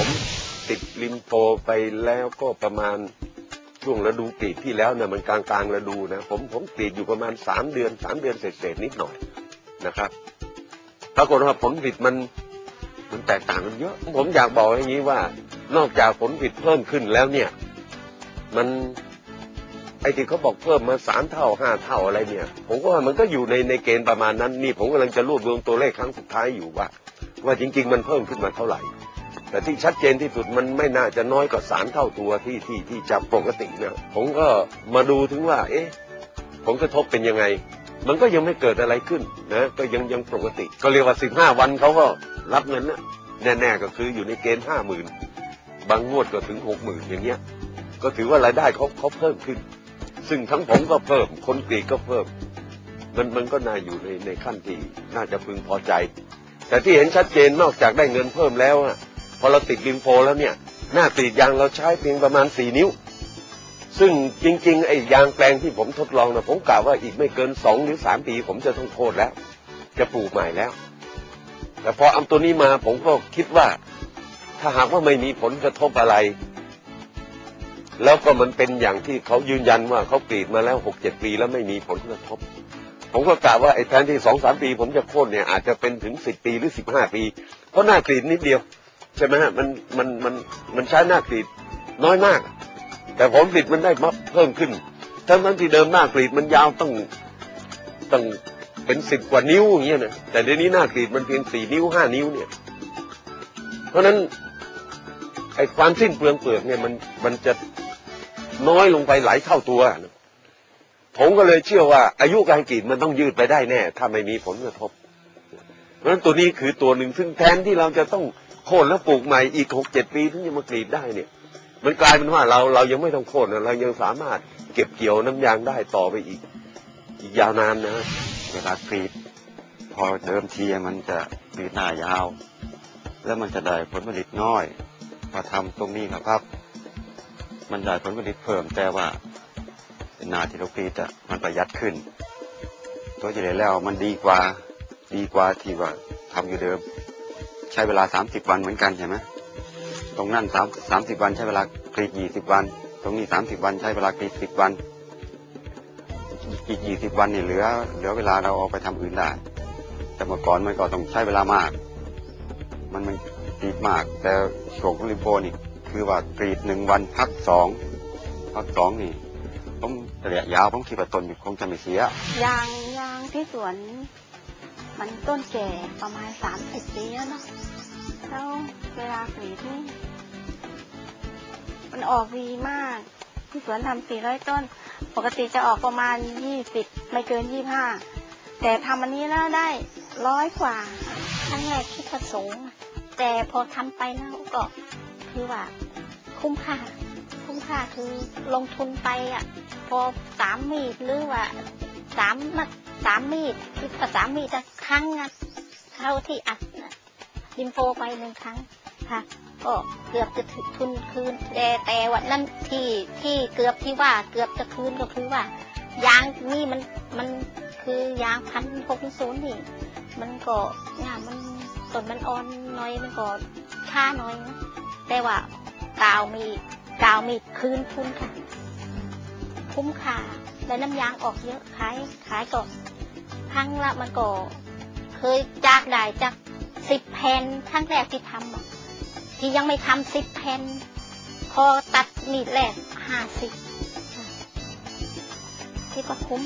ผมติดลิมโฟไปแล้วก็ประมาณช่วงฤดูกรีดที่แล้วเนี่ยมันกลางกลางๆฤดูนะผมผมกรีดอยู่ประมาณสามเดือนสามเดือนเศษๆนิดหน่อยนะครับปรากฏว่าผลผลิตมันมันแตกต่างกันเยอะ ผมอยากบอกอย่างนี้ว่า นอกจากผลผลิตเพิ่มขึ้นแล้วเนี่ย มันไอ้ที่เขาบอกเพิ่มมาสามเท่าห้าเท่าอะไรเนี่ย ผมก็ว่ามันก็อยู่ในในเกณฑ์ประมาณนั้น นี่ผมกำลังจะรวบรวมตัวเลขครั้งสุดท้ายอยู่ว่า ว่าจริง ๆ มันเพิ่มขึ้นมาเท่าไหร่ แต่ที่ชัดเจนที่สุดมันไม่น่าจะน้อยกว่าสามเท่าตัวที่ที่ที่จะปกตินะผมก็มาดูถึงว่า เอ๊ะผลกระทบเป็นยังไง มันก็ยังไม่เกิดอะไรขึ้นนะก็ยังยังปกติ ก็เรียกว่าสิบห้าวันเขาก็รับเงินนะแน่ๆก็คืออยู่ในเกณฑ์ห้าหมื่นบางงวดก็ถึงหกหมื่นอย่างเงี้ย ก็ถือว่ารายได้เขาเขาเพิ่มขึ้น ซึ่งทั้งผมก็เพิ่ม คนกรีก็เพิ่ม มันมันก็น่าอยู่ในในขั้นที่น่าจะพึงพอใจ แต่ที่เห็นชัดเจนนอกจากได้เงินเพิ่มแล้วอะ พอเราติดลิมโฟแล้วเนี่ย หน้ากรีดยางเราใช้เพียงประมาณสี่นิ้ว ซึ่งจริงๆไอ้ยางแปลงที่ผมทดลองนะผมกล่าวว่าอีกไม่เกินสองหรือสามปี ผมจะต้องโทษแล้ว จะปลูกใหม่แล้ว แต่พอเอาตัวนี้มาผมก็คิดว่า ถ้าหากว่าไม่มีผลกระทบอะไร แล้วก็มันเป็นอย่างที่เขายืนยันว่าเขากรีดมาแล้วหกเจ็ดปีแล้วไม่มีผลกระทบผมก็กล่าวว่าไอ้แทนที่สองสามปี ผมจะโค่นเนี่ยอาจจะเป็นถึงสิบปีหรือสิบห้าปี เพราะหน้ากรีดนิดเดียว ใช่ไหมฮะมันมันมันมันใช้หน้ากรีดน้อยมาก แต่ผลผลิตมันได้มาเพิ่มขึ้น ทั้งทั้งที่เดิมหน้ากรีดมันยาวต้องต้องเป็นสิบกว่านิ้วอย่างเงี้ยนะแต่เดี๋ยวนี้หน้ากรีดมันเพียงสี่นิ้วห้านิ้วเนี่ย เพราะฉะนั้นไอ้ความสิ้นเปลืองเปลือกเนี่ยมันมันจะน้อยลงไปหลายเท่าตัวนะผมก็เลยเชื่อว่า อายุการกรีดมันต้องยืดไปได้แน่ ถ้าไม่มีผลกระทบเพราะฉะนั้นตัวนี้คือตัวหนึ่งซึ่งแทนที่เราจะต้อง โค่นแล้วปลูกใหม่อีกหกเจ็ดปีถึงจะมากรีดได้เนี่ย มันกลายเป็นว่าเราเรายังไม่ต้องโค่นเรายังสามารถเก็บเกี่ยวน้ำยางได้ต่อไปอีก อีกยาวนานนะเวลากรีด พอเดิมทีมันจะกรีดหน้ายาว แล้วมันจะได้ผลผลิตน้อยพอทำตรงนี้นะครับ มันได้ผลผลิตเพิ่มแต่ว่าหน้าที่เรากรีดอะมันประหยัดขึ้น ตัวเหลือแล้วมันดีกว่าดีกว่าที่ว่าทำอยู่เดิม ใช้เวลา 30 วันเหมือนกันใช่ไหมตรงนั้นสามสามสิบวันใช้เวลากรีดยี่สิบวัน ตรงนี้สามสิบวันใช้เวลากรีดสิบวันอีกยี่สิบวันนี่เหลือ เหลือเวลาเราเอาไปทำอื่นได้ แต่เมื่อก่อนมันก็ต้องใช้เวลามาก มันมันกรีดมาก แต่ช่วงของลิโบนี่คือว่ากรีดหนึ่งวันพักสองพักสองนี่ผมระยะยาวผมคิดว่าต้นคงจะไม่เสียยางยางที่สวน มันต้นแก่ประมาณสามสิบปีแล้วเนาะแล้วเวลากรีดนี่มันออกดีมาก ที่สวนทำสี่ร้อยต้น ปกติจะออกประมาณยี่สิบไม่เกินยี่ห้าแต่ทำอันนี้แล้วได้ร้อยกว่าครั้งแรกคิดว่าสูงอะแต่พอทำไปแล้วก็คือว่า คุ้มค่า คุ้มค่าคือลงทุนไปอะ พอสามมีดหรือว่าสามมัด สามมีดคือสามมีดจะครั้งอะเท่าที่อัดลิมโฟไปหนึ่งครั้งค่ะ ก็เกือบจะถึงทุนคืนแต่แต่วันนั้นที่ที่เกือบที่ว่าเกือบจะคืนก็คือว่ายางนี่มันมันคือยางพันหกศูนย์นี่มันก็งานมันต้นมันอ่อนน้อยมันก็ช้าน้อยนะแต่ว่ากาวมีกาวมีคืนทุนค่ะ คุ้มค่าและน้ำยางออกเยอะขายขายก่อน พังละมันก็ เคยจากได้จากสิบแผ่นครั้งแรกที่ทำที่ยังไม่ทำสิบแผ่นพอตัดมีดแรกห้าสิบคิดว่าคุ้ม